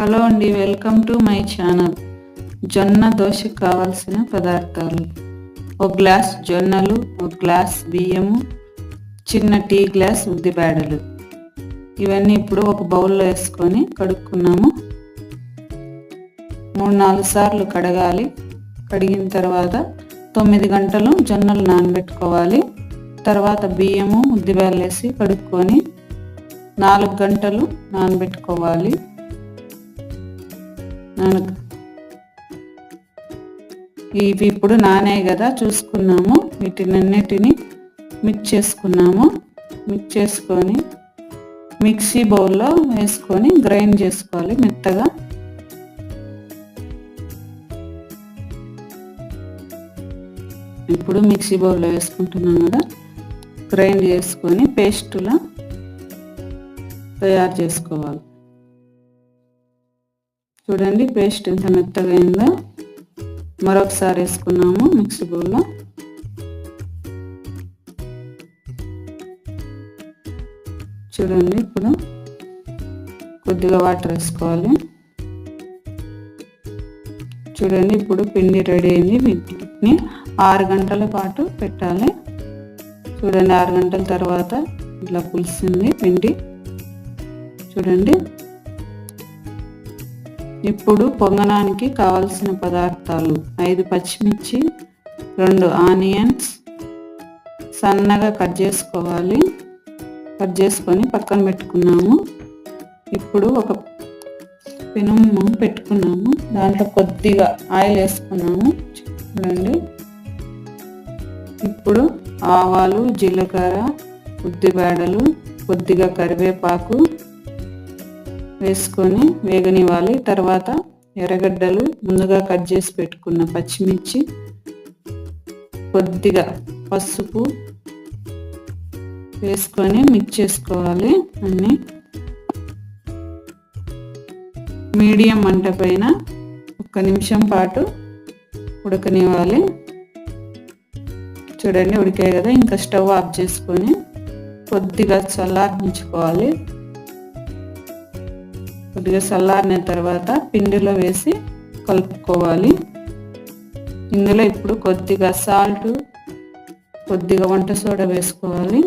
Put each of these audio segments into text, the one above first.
Hello అండి welcome to my channel. జొన్న దోశకు కావాల్సిన పదార్థాలు. ఒక గ్లాస్ జొన్నలు ఒక గ్లాస్ బియ్యము చిన్న టీ గ్లాస్ ఉద్దిబేడలు ఇవన్నీ ఇప్పుడు ఒక బౌల్లో వేసుకొని కడుక్కున్నాము. మూడు నాలుగు సార్లు కడగాలి. కడిగిన తర్వాత తొమ్మిది గంటలు జొన్నలు నానబెట్టుకోవాలి. తర్వాత బియ్యము ఉద్దిబేలు వేసి కడుక్కొని నాలుగు గంటలు నానబెట్టుకోవాలి. నాన ఇవి ఇప్పుడు నానాయి కదా చూసుకున్నాము. వీటినన్నిటిని మిక్స్ చేసుకున్నాము. మిక్స్ చేసుకొని మిక్సీ బౌల్లో వేసుకొని గ్రైండ్ చేసుకోవాలి మెత్తగా. ఇప్పుడు మిక్సీ బౌల్లో వేసుకుంటున్నాం కదా. గ్రైండ్ చేసుకొని పేస్టులా తయారు చేసుకోవాలి. చూడండి పేస్ట్ ఎంత మెత్తగా అయిందో. మరొకసారి వేసుకున్నాము మిక్సీ బౌల్లో. చూడండి ఇప్పుడు కొద్దిగా వాటర్ వేసుకోవాలి. చూడండి ఇప్పుడు పిండి రెడీ అయింది. వీటిని ఆరు గంటల పాటు పెట్టాలి. చూడండి ఆరు గంటల తర్వాత ఇట్లా పులిసింది పిండి. చూడండి. ఇప్పుడు పొంగనానికి కావలసిన పదార్థాలు. ఐదు పచ్చిమిర్చి రెండు ఆనియన్స్. సన్నగా కట్ చేసుకోవాలి. కట్ చేసుకొని పక్కన పెట్టుకున్నాము. ఇప్పుడు ఒక పెనుము పెట్టుకున్నాము. దాంట్లో కొద్దిగా ఆయిల్ వేసుకున్నాము. చూడండి. ఇప్పుడు ఆవాలు జీలకర్ర ఉద్దిబేడలు కొద్దిగా కరివేపాకు వేసుకొని వేగనివ్వాలి. తర్వాత ఎర్రగడ్డలు ముందుగా కట్ చేసి పెట్టుకున్న పచ్చిమిర్చి కొద్దిగా పసుపు వేసుకొని మిక్స్ చేసుకోవాలి అన్నీ. మీడియం మంట పైన ఒక్క నిమిషం పాటు ఉడకనివ్వాలి. చూడండి ఉడికాయి కదా. ఇంకా స్టవ్ ఆఫ్ చేసుకొని కొద్దిగా చల్లారించుకోవాలి కొద్దిగా చల్లారిన తర్వాత పిండిలో వేసి కలుపుకోవాలి. ఇందులో ఇప్పుడు కొద్దిగా సాల్ట్ కొద్దిగా వంట సోడా వేసుకోవాలి.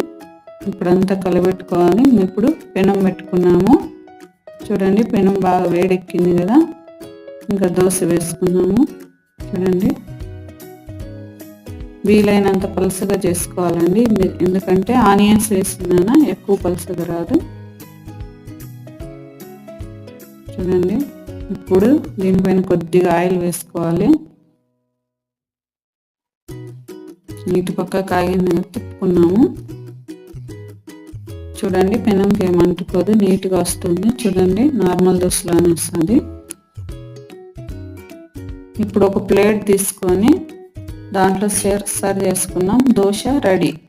ఇప్పుడంతా కలబెట్టుకోవాలి ఇప్పుడు పెనం పెట్టుకున్నాము. చూడండి పెనం బాగా వేడెక్కింది కదా. ఇంకా దోశ వేసుకున్నాము. చూడండి. వీలైనంత పలుసగా చేసుకోవాలండి. ఎందుకంటే ఆనియన్స్ వేసినాన ఎక్కువ పలుసగా రాదు. చూడండి. ఇప్పుడు దీనిపైన కొద్దిగా ఆయిల్ వేసుకోవాలి. నీటి పక్క కాగింది తిప్పుకున్నాము. చూడండి పెనంకి ఏమంటుకోదు నీట్గా వస్తుంది. చూడండి నార్మల్ దోశలానే వస్తుంది. ఇప్పుడు ఒక ప్లేట్ తీసుకొని దాంట్లో సర్వ్ చేసుకున్నాం దోశ రెడీ.